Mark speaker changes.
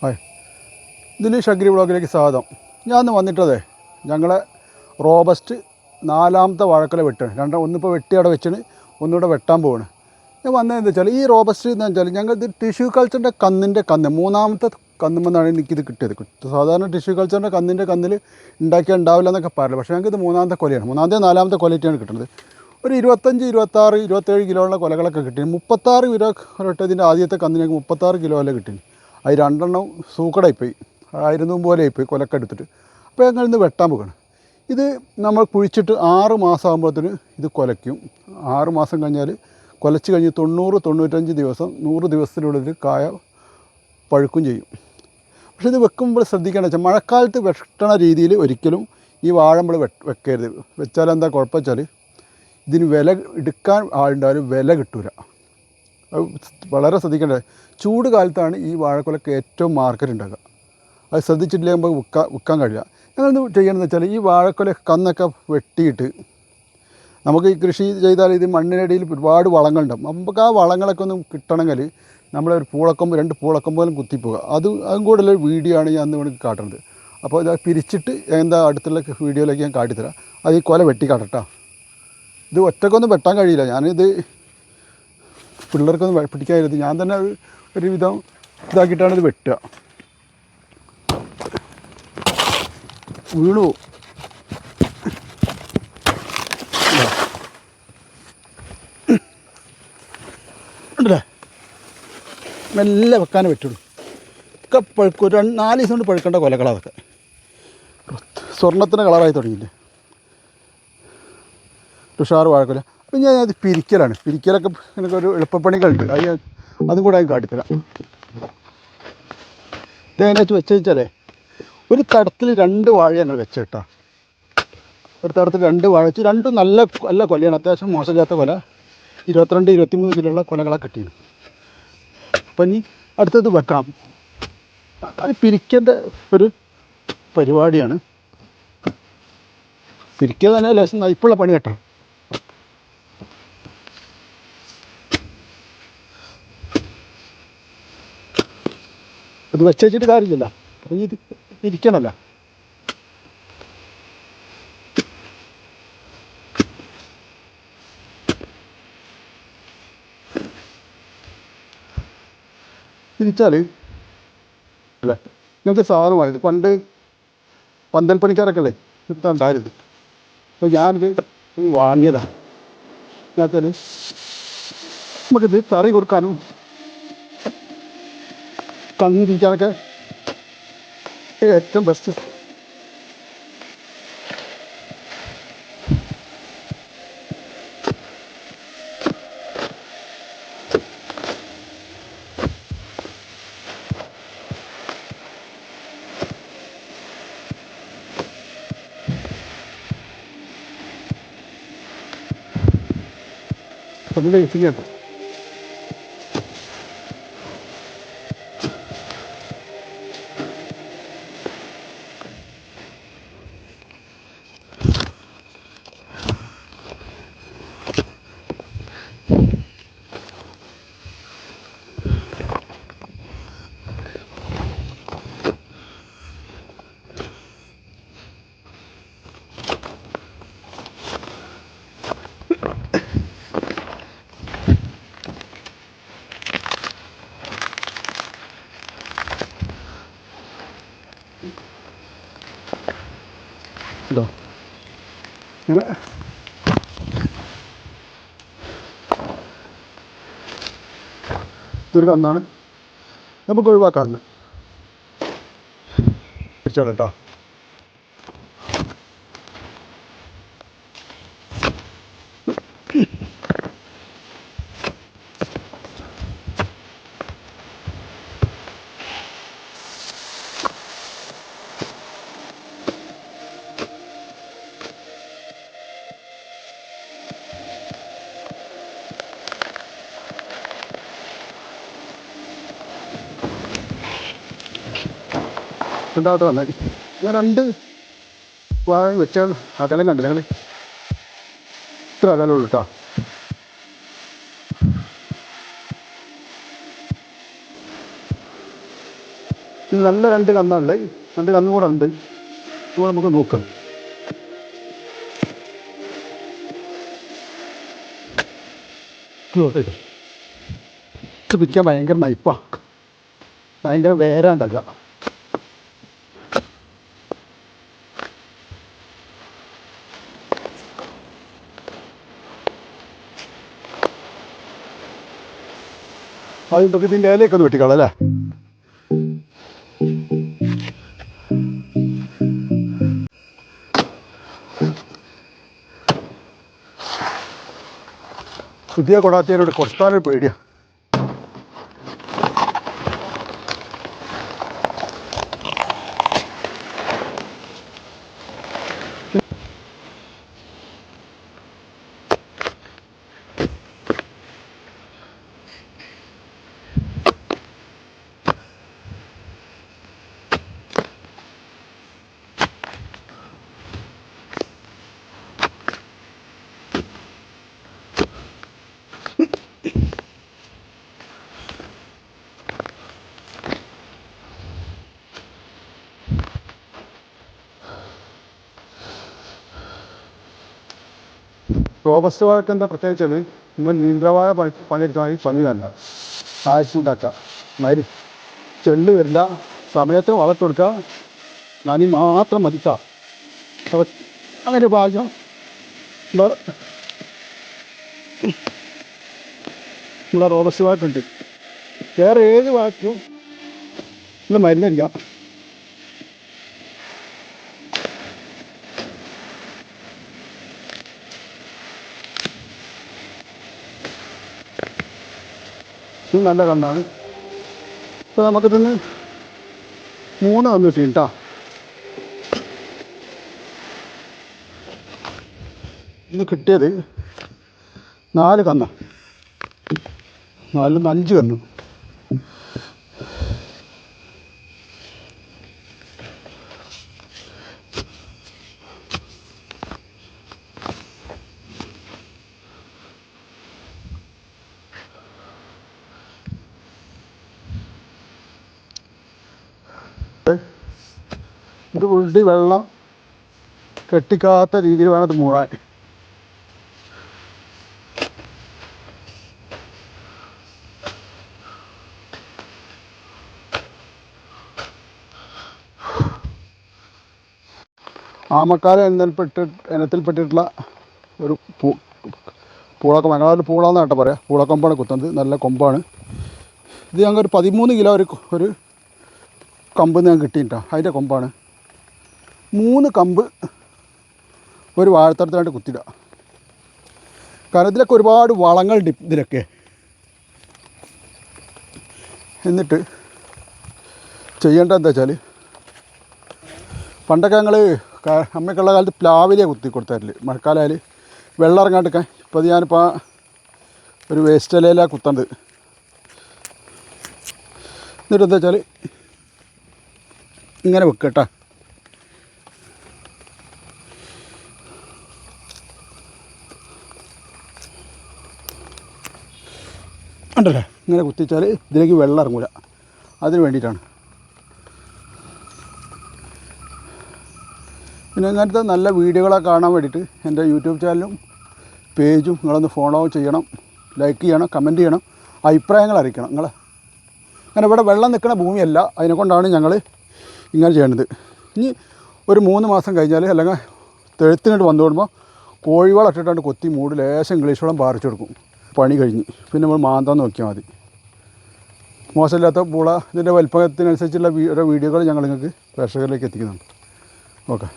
Speaker 1: Hi. Dinesh agri ബ്ലോഗിലേക്ക് സ്വാഗതം. ഞാൻ ഇന്ന് വന്നിട്ടതേ ഞങ്ങളെ റോബസ്റ്റ് നാലാമത്തെ വഴക്കല വെട്ടാണ്. രണ്ടാം ഒന്നിപ്പോൾ വെട്ടി അവിടെ വെച്ചിട്ട് ഒന്നുകൂടെ വെട്ടാൻ പോവാണ്. ഞാൻ വന്നത് എന്താ വെച്ചാൽ ഈ റോബസ്റ്റ് എന്ന് വെച്ചാൽ ഞങ്ങൾ ഇത് ടിഷ്യൂ കൾച്ചറിന്റെ കന്നിന്റെ കന്ന് മൂന്നാമത്തെ കന്നുമെന്നാണ് എനിക്കിത് കിട്ടിയത്. സാധാരണ ടിഷ്യൂ കൾച്ചറിന്റെ കന്നിന്റെ കന്നിൽ ഉണ്ടാക്കിയാൽ ഉണ്ടാവില്ല എന്നൊക്കെ പറയില്ല. പക്ഷേ ഞങ്ങൾക്ക് ഇത് മൂന്നാമത്തെ കൊലയാണ്. മൂന്നാമത്തെ നാലാമത്തെ കൊലയിട്ടാണ് കിട്ടുന്നത് ഒരു ഇരുപത്തഞ്ച് ഇരുപത്താറ് ഇരുപത്തേഴ് കിലോയുള്ള കൊലകളൊക്കെ കിട്ടി. മുപ്പത്താറ് കിലോ ഒരൊട്ടതിന്റെ ആദ്യത്തെ കന്നിനൊക്കെ മുപ്പത്താറ് കിലോ അല്ലേ കിട്ടി അത് രണ്ടെണ്ണം സൂക്കടായിപ്പോയി. ആയിരുന്നു പോലെ ആയിപ്പോയി കൊലക്കെടുത്തിട്ട് അപ്പോൾ ഞങ്ങൾ ഇന്ന് വെട്ടാൻ പോകണം ഇത് നമ്മൾ കുഴിച്ചിട്ട് ആറ് മാസം ആകുമ്പോഴത്തേന് ഇത് കൊലയ്ക്കും. ആറ് മാസം കഴിഞ്ഞാൽ കൊലച്ച് കഴിഞ്ഞ് തൊണ്ണൂറ് തൊണ്ണൂറ്റഞ്ച് ദിവസം നൂറ് ദിവസത്തിനുള്ളിൽ കായ പഴുക്കും ചെയ്യും. പക്ഷേ ഇത് വെക്കുമ്പോൾ ശ്രദ്ധിക്കേണ്ട വെച്ചാൽ മഴക്കാലത്ത് വെട്ടണ രീതിയിൽ ഒരിക്കലും ഈ വാഴ നമ്മൾ വെ വെക്കരുത്. വെച്ചാൽ എന്താ കുഴപ്പം വെച്ചാൽ ഇതിന് വില എടുക്കാൻ ആളുണ്ടായാലും വില കിട്ടൂല. വളരെ ശ്രദ്ധിക്കേണ്ടത്. ചൂട് കാലത്താണ് ഈ വാഴക്കുലക്ക് ഏറ്റവും മാർക്കറ്റ് ഉണ്ടാകുക അത് ശ്രദ്ധിച്ചിട്ടില്ലെങ്കിൽ നമുക്ക് വിൽക്കാൻ വിൽക്കാൻ കഴിയില്ല. ഞങ്ങളെന്ത് ചെയ്യണമെന്ന് വെച്ചാൽ ഈ വാഴക്കൊല കന്നൊക്കെ വെട്ടിയിട്ട് നമുക്ക് ഈ കൃഷി ചെയ്താൽ ഇത് മണ്ണിനടിയിൽ ഒരുപാട് വളങ്ങളുണ്ടാവും. നമുക്ക് ആ വളങ്ങളൊക്കെ ഒന്ന് കിട്ടണമെങ്കിൽ നമ്മളൊരു പൂളക്കൊമ്പ് രണ്ട് പൂളക്കൊമ്പോലും കുത്തിപ്പോകുക. അത് അതും കൂടെ ഉള്ളൊരു വീഡിയോ ആണ് ഞാൻ അന്ന് വേണമെങ്കിൽ കാട്ടുന്നത് അപ്പോൾ ഇത് പിരിച്ചിട്ട് എന്താ അടുത്തുള്ള വീഡിയോയിലേക്ക് ഞാൻ കാട്ടിത്തരാം. അത് ഈ കൊല വെട്ടി കാട്ടട്ടാ ഇത് ഒറ്റക്കൊന്നും വെട്ടാൻ കഴിയില്ല. ഞാനിത് പിള്ളേർക്കൊന്നും പിടിക്കാതിരുന്നത് ഞാൻ തന്നെ ഒരുവിധം ഇതാക്കിയിട്ടാണ് ഇത് വെട്ടുക. വീണു. ഉണ്ടല്ലേ? മെല്ലെ വെക്കാനേ പറ്റുള്ളൂ. ഒക്കെ പഴുക്കും. രണ്ട് നാല് ദിവസം കൊണ്ട് പഴുക്കേണ്ട കൊലകളാണ് അതൊക്കെ. സ്വർണത്തിന്റെ കളറായി തുടങ്ങിയില്ലേ? തുഷാർ വാഴക്കൊല. അപ്പം ഞാൻ അത് പിരിക്കലാണ്. പിരിക്കലൊക്കെ എനിക്കൊരു എളുപ്പപ്പണികളുണ്ട്. അത് ഞാൻ അതും കൂടെ ഞാൻ കാട്ടിത്തരാം. ഇതേനകത്ത് വെച്ച് വെച്ച് വെച്ചാലേ ഒരു തടത്തിൽ രണ്ട് വാഴ ഞങ്ങൾ വെച്ചിട്ടാ ഒരു തടത്തിൽ രണ്ട് വാഴ വെച്ച് രണ്ടും നല്ല നല്ല കൊലയാണ്. അത്യാവശ്യം മോശമില്ലാത്ത കൊല. ഇരുപത്തിരണ്ട് ഇരുപത്തിമൂന്ന് കിലോയുള്ള കൊലകളൊക്കെ കിട്ടിയത്. അപ്പം ഇനി അടുത്തത് വെക്കാം. അത് പിരിക്കേണ്ട ഒരു പരിപാടിയാണ്. പിരിക്കുക തന്നെ ലേശം നയിപ്പുള്ള പണി കേട്ടോ. അത് വെച്ചിട്ട് കാര്യമില്ല. ഇത് ഇരിക്കണമല്ലോ തിരിച്ചാൽ അല്ലേ ഇങ്ങനത്തെ സാധനമായത് പണ്ട് പന്തൽ പണിക്കാരൊക്കെ അല്ലേ ഇപ്പം ഉണ്ടായിരുന്നു അപ്പോൾ ഞാനിത് വാങ്ങിയതാണ് ഇതിനകത്ത് നമുക്കിത് തറി കൊടുക്കാനും കഞ്ഞി തിരിക്കാനൊക്കെ ഏറ്റവും ബെസ്റ്റ് അതിന്റെ ഇസിങ്ങാണ് കേട്ടോ ഇങ്ങനെ ഇതൊരു കന്നാണ്. നമുക്ക് ഒഴിവാക്കാറുണ്ട് കേട്ടോ. രണ്ടാമത്തെ വന്നാൽ ഞാൻ രണ്ട് വാഴ വെച്ചാൽ അകലം കണ്ടില്ല? ഞങ്ങൾ ഇത്ര അകലമുള്ളൂ കേട്ടോ നല്ല രണ്ട് കന്നുണ്ട് രണ്ട് കന്നും കൂടെ ഉണ്ട്. ഇതുകൂടെ നമുക്ക് നോക്കാം. ഇത് പിടിക്കാൻ ഭയങ്കര നയിപ്പാ ഭയങ്കര വേരാണ്ടല്ല ആദ്യം തൊക്കെ ഇതിന്റെ ഇലയൊക്കെ ഒന്ന് അല്ലേ? പുതിയ കൊടാത്തിയരോട് കൊടുത്താലൊരു പേടിയാ. റോബസ്റ്റ് വാഴക്ക് എന്താ പ്രത്യേകിച്ചത്? നമ്മൾ നീന്തവായ പണി പണിയെടുക്കാൻ പണി തന്നെ. ആഴ്ച ഉണ്ടാക്കുക മരി. ചെള്ളു വരില്ല. സമയത്ത് വളർത്ത് കൊടുക്കുക. നനി മാത്രം മതിക്ക അങ്ങനെ ഭാഗ്യം. നമ്മളെ റോബസ്റ്റുമായിട്ടുണ്ട് വേറെ ഏത് വാക്കും നമ്മൾ മരുന്നടിക്കാം ഇത് നല്ല കണ്ണാണ് ഇപ്പോൾ ഇതിന് മൂന്ന് വന്നു കിട്ടി കേട്ടോ ഇന്ന് കിട്ടിയത് നാല് കന്ന്. നാലിൽ അഞ്ച് കന്നു. ഇത് ഉള്ളി വെള്ളം കെട്ടിക്കാത്ത രീതിയിൽ വേണം ഇത് മൂടാൻ. ആമക്കാല എന്നൽപ്പെട്ട് ഇനത്തിൽപ്പെട്ടിട്ടുള്ള ഒരു പൂ പൂളക്കം. ഞങ്ങളൊരു പൂളാന്ന് കേട്ടോ പറയാം. പൂളക്കൊമ്പാണ് കുത്തുന്നത്. നല്ല കൊമ്പാണ്. ഇത് ഞങ്ങൾക്ക് ഒരു പതിമൂന്ന് കിലോ ഒരു ഒരു കമ്പ് ഞാൻ കിട്ടിയിട്ടോ. അതിന്റെ കൊമ്പാണ്. മൂന്ന് കമ്പ് ഒരു വാഴത്തടത്തിനായിട്ട് കുത്തിയിടുക. കാരണം ഇതിലൊക്കെ ഒരുപാട് വളങ്ങളുണ്ട് ഇതിലൊക്കെ. എന്നിട്ട് ചെയ്യേണ്ടത് എന്താ വെച്ചാൽ പണ്ടൊക്കെ ഞങ്ങൾ അമ്മയ്ക്കുള്ള കാലത്ത് പ്ലാവിലെ കുത്തി കൊടുത്തായിരുന്നു മഴക്കാലമായാൽ വെള്ളം ഇറങ്ങാണ്ടിരിക്കാൻ ഇപ്പോൾ അത് ഞാനിപ്പോൾ ഒരു വേസ്റ്റ് ഇലയിലാണ് കുത്തേണ്ടത് എന്നിട്ട് എന്താ വെച്ചാൽ ഇങ്ങനെ വെക്കട്ടാ ഉണ്ടല്ലേ ഇങ്ങനെ കുത്തിച്ചാൽ ഇതിലേക്ക് വെള്ളം ഇറങ്ങൂല. അതിന് വേണ്ടിയിട്ടാണ്. പിന്നെ ഇങ്ങനത്തെ നല്ല വീഡിയോകളെ കാണാൻ വേണ്ടിയിട്ട് എന്റെ യൂട്യൂബ് ചാനലും പേജും നിങ്ങളൊന്ന് ഫോളോ ചെയ്യണം ലൈക്ക് ചെയ്യണം കമന്റ് ചെയ്യണം അഭിപ്രായങ്ങൾ അറിയിക്കണം നിങ്ങൾ അങ്ങനെ ഇവിടെ വെള്ളം നിൽക്കുന്ന ഭൂമിയല്ല അതിനെക്കൊണ്ടാണ് ഞങ്ങൾ ഇങ്ങനെ ചെയ്യണത്. ഇനി ഒരു മൂന്ന് മാസം കഴിഞ്ഞാൽ അല്ലെങ്കിൽ തെഴുത്തിനിട്ട് വന്നു കൂടുമ്പോൾ കോഴിവളം ഇട്ടിട്ടാണ്ട് കൊത്തി മൂട് ലേശം ഇംഗ്ലീഷ് വളം പാറിച്ചു കൊടുക്കും. പണി കഴിഞ്ഞ്. പിന്നെ നമ്മൾ മാന്താൻ നോക്കിയാൽ മതി. മോശമില്ലാത്ത പൂള ഇതിന്റെ വലിപ്പത്തിനനുസരിച്ചുള്ള വീഡിയോകൾ ഞങ്ങൾ നിങ്ങൾക്ക് പ്രേക്ഷകരിലേക്ക് എത്തിക്കുന്നുണ്ട്. ഓക്കെ.